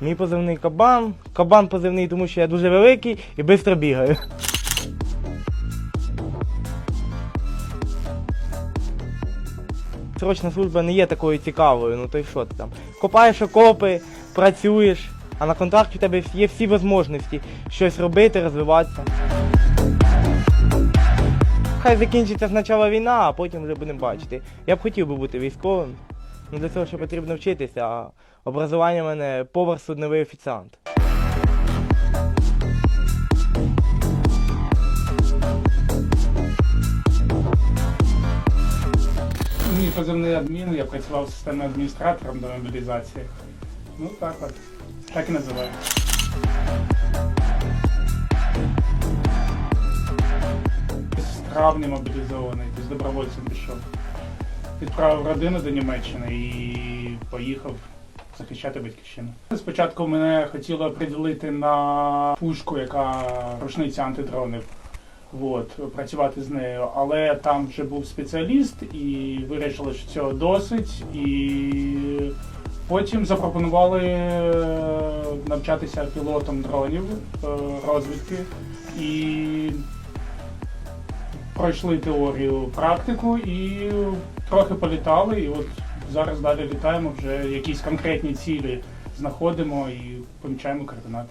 Мій позивний кабан. Кабан позивний, тому що я дуже великий і швидко бігаю. Срочна служба не є такою цікавою, ну то й що ти там. Копаєш окопи, працюєш, а на контракті в тебе є всі можливості щось робити, розвиватися. Хай закінчиться спочатку війна, а потім вже будемо бачити. Я б хотів би бути військовим. Ну для цього ще потрібно вчитися, а образування в мене повар судновий офіціант. Мій позивний адмін, я працював системним адміністратором до мобілізації. Ну так от. Так і називаю. З мобілізований, тобто добровольцем пішов. Відправив родину до Німеччини і поїхав захищати батьківщину. Спочатку мене хотіли приділити на пушку, яка рушниця антидронів. От, працювати з нею, але там вже був спеціаліст і вирішили, що цього досить. І потім запропонували е, навчатися пілотом дронів е, розвідки і пройшли теорію, практику і трохи політали. І от зараз далі літаємо, вже якісь конкретні цілі знаходимо і помічаємо координати.